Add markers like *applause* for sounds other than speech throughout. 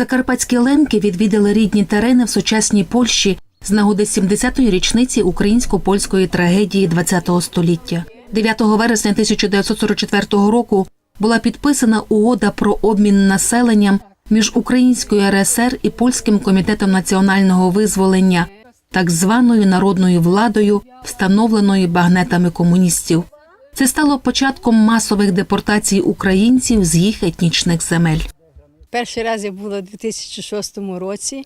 Закарпатські лемки відвідали рідні терени в сучасній Польщі з нагоди 70-ї річниці українсько-польської трагедії ХХ століття. 9 вересня 1944 року була підписана угода про обмін населенням між Українською РСР і Польським комітетом національного визволення, так званою народною владою, встановленою багнетами комуністів. Це стало початком масових депортацій українців з їх етнічних земель. Перший раз я була у 2006 році.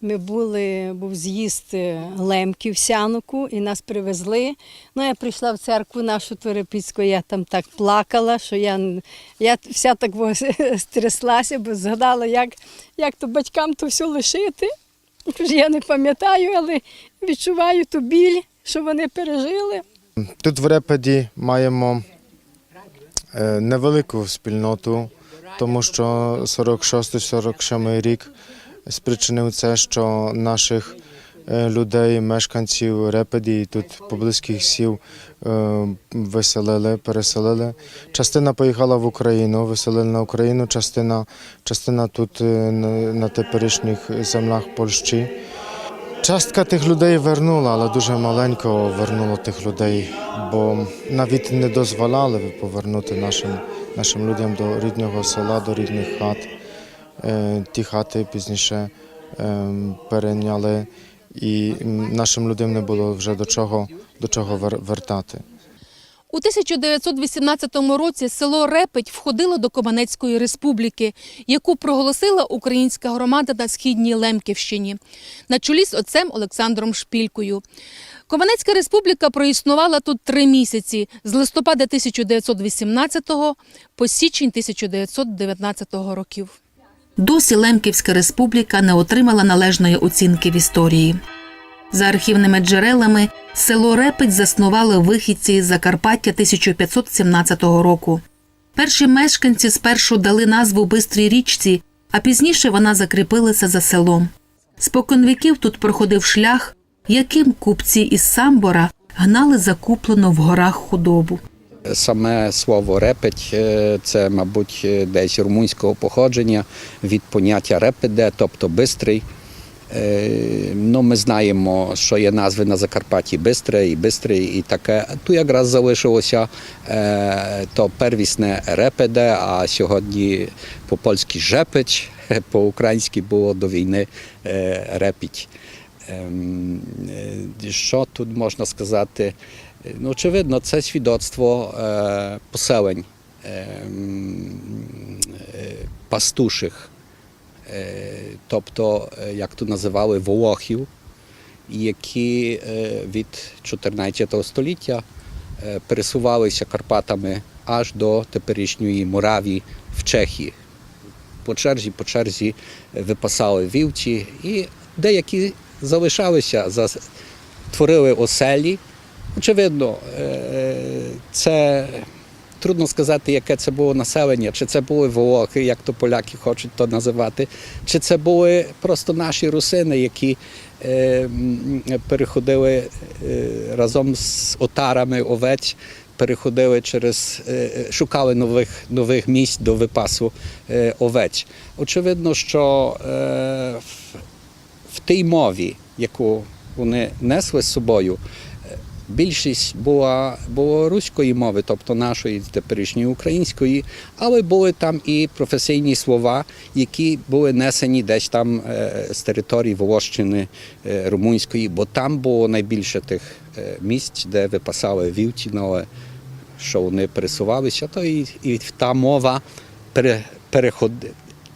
Ми були, був з'їзд е, лемків в Сянуку, і нас привезли. Ну, я прийшла в церкву нашу Терапільську, я там так плакала, що я, я вся так стряслася, *laughs* бо згадала, як, як то батькам то все лишити. Я не пам'ятаю, але відчуваю ту біль, що вони пережили. Тут в Репеді маємо е, невелику спільноту, тому що 46-47 рік спричинив це, що наших е, людей, мешканців Репеді тут поблизьких сіл е, виселили, переселили. Частина поїхала в Україну, виселили на Україну, частина, частина тут е, на теперішніх землях Польщі. Частка тих людей вернула, але дуже маленько вернуло тих людей, бо навіть не дозволяли повернути нашим, нашим людям до рідного села, до рідних хат. Е, Ті хати пізніше е, перейняли, і нашим людям не було вже до чого, до чого вертати. У 1918 році село Репеть входило до Команецької республіки, яку проголосила українська громада на східній Лемківщині на чолі з отцем Олександром Шпількою. Команецька республіка проіснувала тут три місяці з листопада 1918 по січень 1919 років. Досі Лемківська республіка не отримала належної оцінки в історії. За архівними джерелами, село Репить заснували вихідці з Закарпаття 1517 року. Перші мешканці спершу дали назву Бистрій річці, а пізніше вона закріпилася за селом. Споконвіків тут проходив шлях, яким купці із Самбора гнали закуплену в горах худобу. Саме слово репеть е, це, мабуть, е, десь румунського походження від поняття репеде, тобто бистрий. Е, Ну, ми знаємо, що є назви на Закарпатті Бистре і Бистрий, і таке. Тут якраз залишилося е, то первісне репеде, а сьогодні по-польськи жепич, *laughs* по-українськи було до війни е, репіть. Ем, е, Що тут можна сказати? Ну, очевидно, це свідоцтво поселень ем, пастуших, тобто, як тут називали, волохів, які від 14 століття пересувалися Карпатами аж до теперішньої Моравії в Чехії. По черзі, по черзі випасали вівці, і деякі залишалися, зас- творили оселі. Очевидно, це трудно сказати, яке це було населення, чи це були волохи, як то поляки хочуть то називати, чи це були просто наші русини, які е, переходили е, разом з отарами овець, переходили через, е, е, шукали нових, нових місць до випасу е, овець. Очевидно, що в- тій мові, яку вони несли з собою, більшість була, руської мови, тобто нашої теперішньої української, але були там і професійні слова, які були несені десь там е, з території Волощини е, румунської, бо там було найбільше тих е, місць, де випасали вівці, ну, що вони пересувалися, то і, і та мова пере, переходила.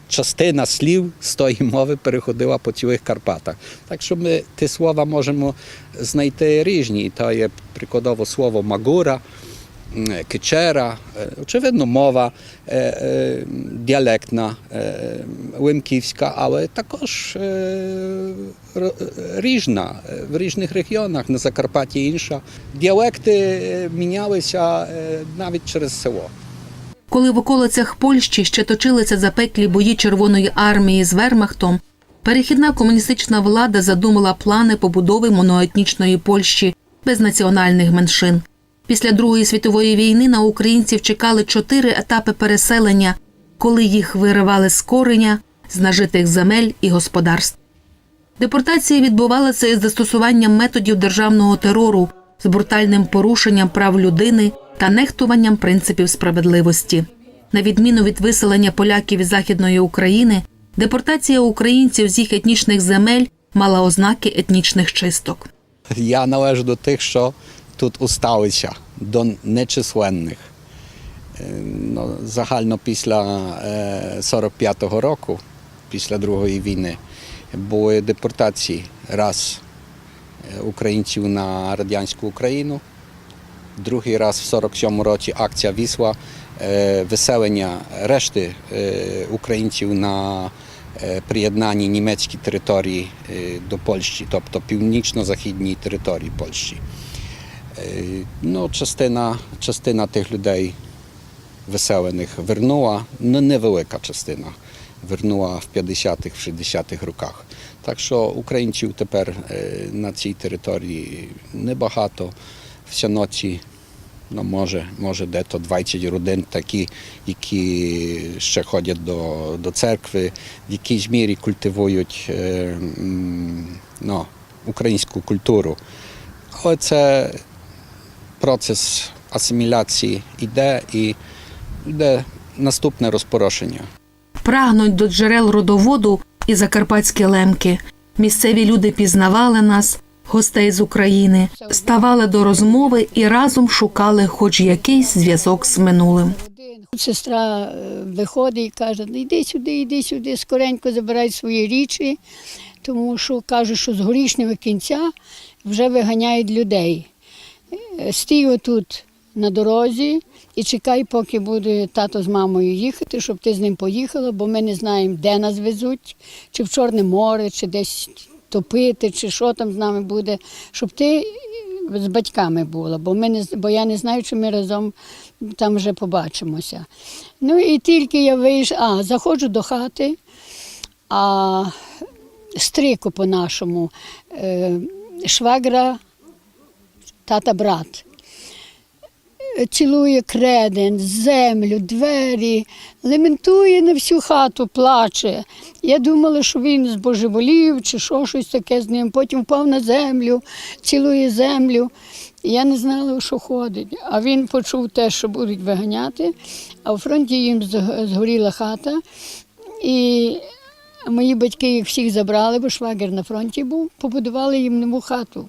Частина слів з тої мови переходила по цілих Карпатах. Так що ми ті слова можемо знайти різні. То є прикладово слово магура, м, кичера, е, очевидно, мова е, е, діалектна, е, лимківська, але також е, р- різна е, в різних регіонах, на Закарпатті інша. Діалекти е, мінялися е, навіть через село. Коли в околицях Польщі ще точилися запеклі бої Червоної армії з Вермахтом, перехідна комуністична влада задумала плани побудови моноетнічної Польщі без національних меншин. Після Другої світової війни на українців чекали чотири етапи переселення, коли їх виривали з кореня, з нажитих земель і господарств. Депортація відбувалася із застосуванням методів державного терору з брутальним порушенням прав людини та нехтуванням принципів справедливості. На відміну від виселення поляків із Західної України, депортація українців з їх етнічних земель мала ознаки етнічних чисток. Я належу до тих, що тут усталися, до нечисленних. Е, Ну, загально після е, 45-го року, після Другої війни, були депортації раз е, українців на радянську Україну, другий раз в 47-му році акція Вісла, виселення решти українців на е, приєднані німецькі території до Польщі, тобто північно-західній території Польщі. Ну, частина, частина тих людей виселених вернула, ну невелика частина вернула в 50-х, в 60-х роках. Так що українців тепер на цій території небагато. Всяноці, ну, може, може дето 20 родин такі, які ще ходять до, до церкви, в якійсь мірі культивують е, ну, українську культуру. Але це процес асиміляції йде і йде наступне розпорошення. Прагнуть до джерел родоводу і закарпатські лемки. Місцеві люди пізнавали нас, гостей з України, ставали до розмови і разом шукали хоч якийсь зв'язок з минулим. Сестра е, виходить і каже, «Ну, йди сюди, йди сюди, скоренько забирай свої річі, тому що каже, що з горішнього кінця вже виганяють людей. Е, Стій отут на дорозі і чекай, поки буде тато з мамою їхати, щоб ти з ним поїхала, бо ми не знаємо, де нас везуть, чи в Чорне море, чи десь топити, чи що там з нами буде, щоб ти з батьками була, бо, ми не, бо я не знаю, чи ми разом там вже побачимося. Ну і тільки я вийшла, а заходжу до хати, а стрику по-нашому, е, швагра, тата брат. Цілує креден, землю, двері, лементує на всю хату, плаче. Я думала, що він збожеволів чи що щось таке з ним. Потім впав на землю, цілує землю. Я не знала, що ходить. А він почув те, що будуть виганяти, а у фронті їм згоріла хата. І мої батьки їх всіх забрали, бо швагер на фронті був, побудували їм нову хату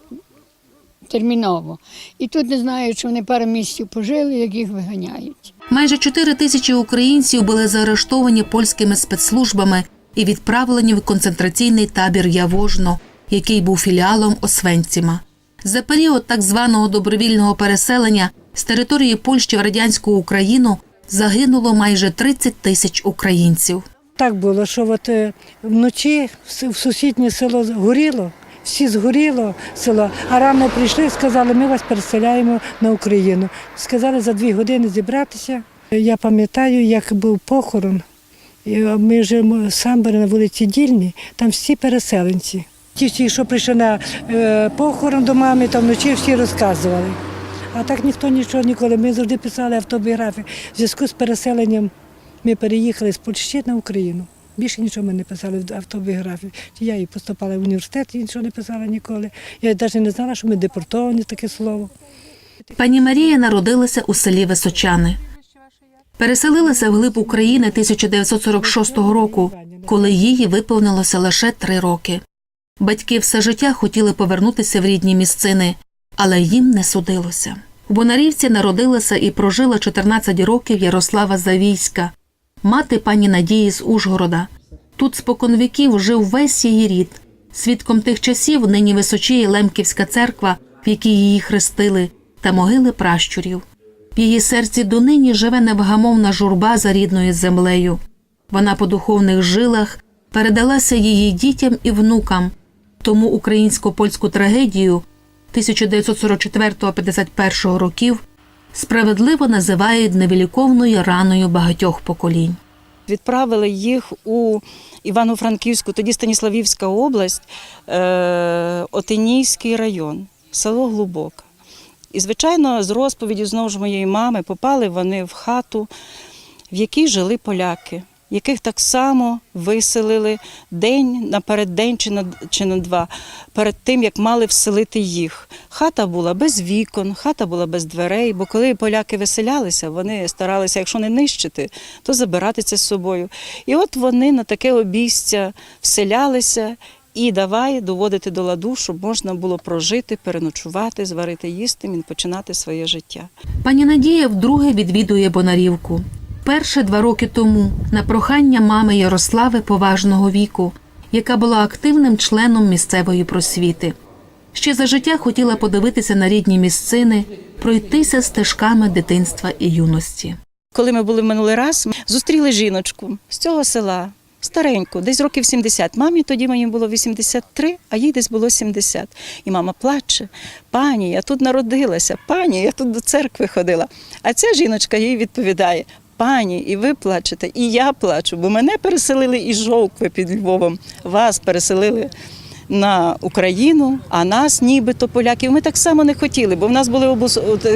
терміново. І тут не знаю, чи вони пару місяців пожили, як їх виганяють. Майже 4 тисячі українців були заарештовані польськими спецслужбами і відправлені в концентраційний табір Явожно, який був філіалом Освенціма. За період так званого добровільного переселення з території Польщі в радянську Україну загинуло майже 30 тисяч українців. Так було, що от е, вночі в в сусіднє село горіло, всі згоріло село, а рано прийшли і сказали, ми вас переселяємо на Україну. Сказали за дві години зібратися. Я пам'ятаю, як був похорон. Ми живемо самбери на вулиці Дільні, там всі переселенці. Ті всі, що прийшли на е, похорон до мами, там вночі всі розказували. А так ніхто нічого ніколи. Ми завжди писали автобіографії. В зв'язку з переселенням ми переїхали з Польщі на Україну. Більше нічого ми не писали в автобіографії. Я і поступала в університет, і нічого не писала ніколи. Я навіть не знала, що ми депортовані таке слово. Пані Марія народилася у селі Височани. Переселилася вглиб України 1946 року, коли їй виповнилося лише три роки. Батьки все життя хотіли повернутися в рідні місцини, але їм не судилося. В Бонарівці народилася і прожила 14 років Ярослава Завійська, мати пані Надії з Ужгорода. Тут споконвіків жив весь її рід. Свідком тих часів нині височіє Лемківська церква, в якій її хрестили, та могили пращурів. В її серці донині живе невгамовна журба за рідною землею. Вона по духовних жилах передалася її дітям і внукам, тому українсько-польську трагедію 1944-51 років справедливо називають невеликовною раною багатьох поколінь. Відправили їх у Івано-Франківську, тоді Станіславівська область, е, Отинійський район, село Глубоке. І, звичайно, з розповіді знову ж моєї мами попали вони в хату, в якій жили поляки. Яких так само виселили день наперед день чи на, чи на два, перед тим, як мали вселити їх. Хата була без вікон, хата була без дверей, бо коли поляки виселялися, вони старалися, якщо не нищити, то забирати це з собою. І от вони на таке обійстя вселялися і давай доводити до ладу, щоб можна було прожити, переночувати, зварити їсти починати своє життя. Пані Надія вдруге відвідує Бонарівку. Перше два роки тому на прохання мами Ярослави поважного віку, яка була активним членом місцевої просвіти. Ще за життя хотіла подивитися на рідні місцини, пройтися стежками дитинства і юності. Коли ми були минулий раз, зустріли жіночку з цього села, стареньку, десь років 70. Мамі тоді мені було 83, а їй десь було 70. І мама плаче: пані, я тут народилася, пані, я тут до церкви ходила. А ця жіночка їй відповідає. Пані, і ви плачете, і я плачу, бо мене переселили із Жовкви під Львовом, вас переселили на Україну, а нас, нібито поляків, ми так само не хотіли, бо в нас були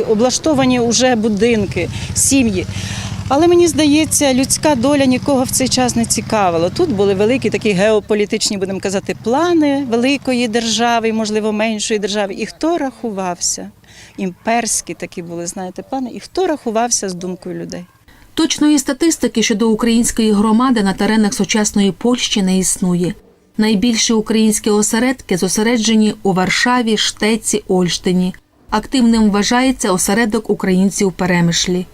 облаштовані вже будинки, сім'ї. Але мені здається, людська доля нікого в цей час не цікавила. Тут були великі такі геополітичні, будемо казати, плани великої держави, можливо, меншої держави. І хто рахувався? Імперські такі були, знаєте, плани, і хто рахувався з думкою людей? Точної статистики щодо української громади на теренах сучасної Польщі не існує. Найбільші українські осередки зосереджені у Варшаві, Штеці, Ольштині. Активним вважається осередок українців Перемишлі.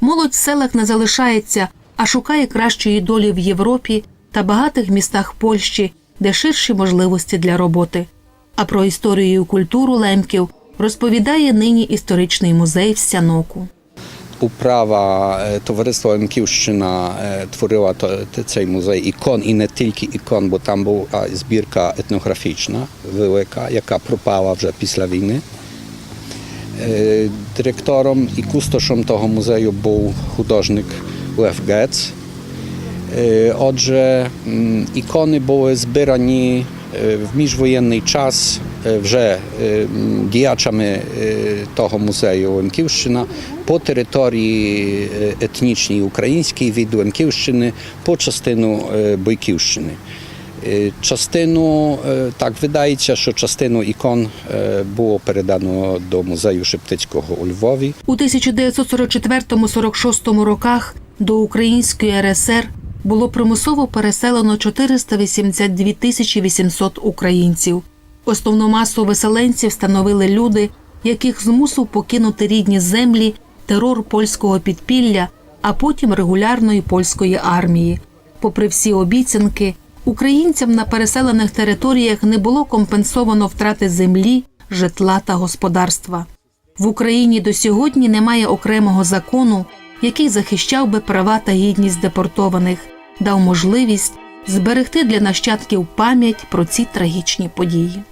Молодь в селах не залишається, а шукає кращої долі в Європі та багатих містах Польщі, де ширші можливості для роботи. А про історію і культуру лемків розповідає нині історичний музей в Сяноку. Управа е, товариства Емківщина е, творила то- те- цей музей ікон і не тільки ікон, бо там була збірка етнографічна велика, яка пропала вже після війни. Е, Директором і кустошем того музею був художник Лев Гец. Е, Отже, м, ікони були збирані е, в міжвоєнний час е, вже е, діячами е, того музею Лемківщина по території е, етнічній українській від Лемківщини по частину е, Бойківщини. Е, Частину, е, так видається, що частину ікон е, було передано до музею Шептицького у Львові. У 1944-46 роках до Української РСР було примусово переселено 482 тисячі 800 українців. Основну масу виселенців становили люди, яких змусив покинути рідні землі терор польського підпілля, а потім регулярної польської армії. Попри всі обіцянки, українцям на переселених територіях не було компенсовано втрати землі, житла та господарства. В Україні до сьогодні немає окремого закону, який захищав би права та гідність депортованих, дав можливість зберегти для нащадків пам'ять про ці трагічні події.